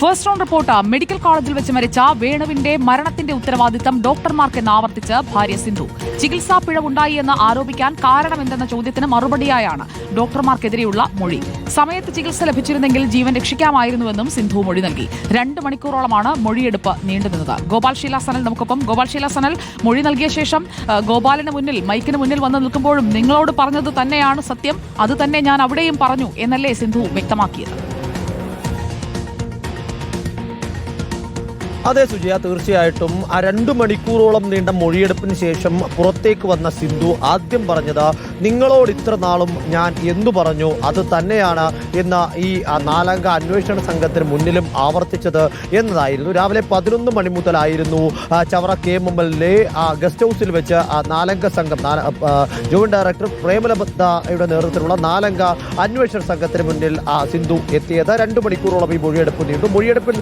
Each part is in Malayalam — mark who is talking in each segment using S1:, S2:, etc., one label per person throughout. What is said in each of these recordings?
S1: ഫസ്റ്റ് റൗണ്ട് റിപ്പോർട്ട് മെഡിക്കൽ കോളേജിൽ വെച്ച് മരിച്ച വേണുവിന്റെ മരണത്തിന്റെ ഉത്തരവാദിത്തം ഡോക്ടർമാർക്കെന്ന് ആവർത്തിച്ച് ഭാര്യ സിന്ധു. ചികിത്സാ പിഴവുണ്ടായി എന്ന് ആരോപിക്കാൻ കാരണമെന്തെന്ന ചോദ്യത്തിന് മറുപടിയായാണ് ഡോക്ടർമാർക്കെതിരെയുള്ള മൊഴി. സമയത്ത് ചികിത്സ ലഭിച്ചിരുന്നെങ്കിൽ ജീവൻ രക്ഷിക്കാമായിരുന്നുവെന്നും സിന്ധു മൊഴി നൽകി. രണ്ട് മണിക്കൂറോളമാണ് മൊഴിയെടുപ്പ് നീണ്ടുനിന്നത്. ഗോപാൽ ഷീല സനൽ നമുക്കൊപ്പം. ഗോപാൽ ഷീല സനൽ മൊഴി നൽകിയ ശേഷം ഗോപാലിന് മുന്നിൽ മൈക്കിന് മുന്നിൽ വന്ന് നിൽക്കുമ്പോഴും നിങ്ങളോട് പറഞ്ഞത് തന്നെയാണ് സത്യം. അത് തന്നെ ഞാൻ അവിടെയും പറഞ്ഞു എന്നല്ലേ സിന്ധു വ്യക്തമാക്കിയത്.
S2: അതെ സുജയ തീർച്ചയായിട്ടും. ആ രണ്ടു മണിക്കൂറോളം നീണ്ട മൊഴിയെടുപ്പിന് ശേഷം പുറത്തേക്ക് വന്ന സിന്ധു ആദ്യം പറഞ്ഞത് നിങ്ങളോട് ഇത്ര നാളും ഞാൻ എന്തു പറഞ്ഞു? അത് തന്നെയാണ് എന്ന ഈ ആ, നാലംഗ അന്വേഷണ സംഘത്തിന് മുന്നിലും ആവർത്തിച്ചത് എന്നതായിരുന്നു. രാവിലെ പതിനൊന്ന് മണി മുതലായിരുന്നു ചവറ കെ എം എല്ലിലെ ഗസ്റ്റ് ഹൗസിൽ വെച്ച് ആ നാലംഗ സംഘം ജോയിന്റ് ഡയറക്ടർ പ്രേമലബദ്ധയുടെ നേതൃത്വത്തിലുള്ള നാലംഗ അന്വേഷണ സംഘത്തിന് മുന്നിൽ ആ, സിന്ധു എത്തിയത്. രണ്ടു മണിക്കൂറോളം ഈ മൊഴിയെടുപ്പ് നീണ്ടു. മൊഴിയെടുപ്പിൽ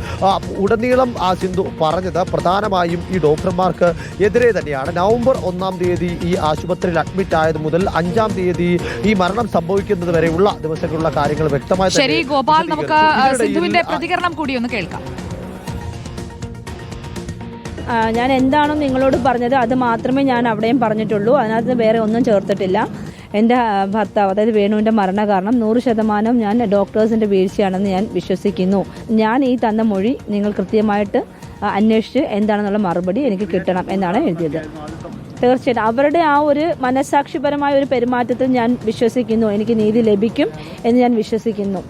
S2: ഉടനീളം ആ സിന്ധു പറഞ്ഞത് പ്രധാനമായും ഈ ഡോക്ടർമാർക്ക് എതിരെ തന്നെയാണ്. നവംബർ ഒന്നാം തീയതി ഈ ആശുപത്രിയിൽ അഡ്മിറ്റ് ആയത് മുതൽ അഞ്ചാം തീയതി ഈ മരണം സംഭവിക്കുന്നത് വരെയുള്ള ദിവസങ്ങളിലുള്ള കാര്യങ്ങൾ വ്യക്തമായി
S1: ശരി ഗോപാൽ നമുക്ക് സിന്ധുവിന്റെ പ്രതികരണം കൂടി ഒന്ന് കേൾക്കാം.
S3: ഞാൻ എന്താണോ നിങ്ങളോട് പറഞ്ഞത് അത് മാത്രമേ ഞാൻ അവിടെയും പറഞ്ഞിട്ടുള്ളൂ. അതിനകത്ത് വേറെ ഒന്നും ചേർത്തിട്ടില്ല. എന്റെ ഭർത്താവ് അതായത് വേണുവിന്റെ മരണ കാരണം നൂറ് ശതമാനം ഞാൻ ഡോക്ടേഴ്സിന്റെ വീഴ്ചയാണെന്ന് ഞാൻ വിശ്വസിക്കുന്നു. ഞാൻ ഈ തന്ന മൊഴി നിങ്ങൾ കൃത്യമായിട്ട് അന്വേഷിച്ച് എന്താണെന്നുള്ള മറുപടി എനിക്ക് കിട്ടണം എന്നാണ് എഴുതിയത്. തീർച്ചയായിട്ടും അവരുടെ ആ ഒരു മനസാക്ഷിപരമായ ഒരു പെരുമാറ്റത്തിൽ ഞാൻ വിശ്വസിക്കുന്നു. എനിക്ക് നീതി ലഭിക്കും എന്ന് ഞാൻ വിശ്വസിക്കുന്നു.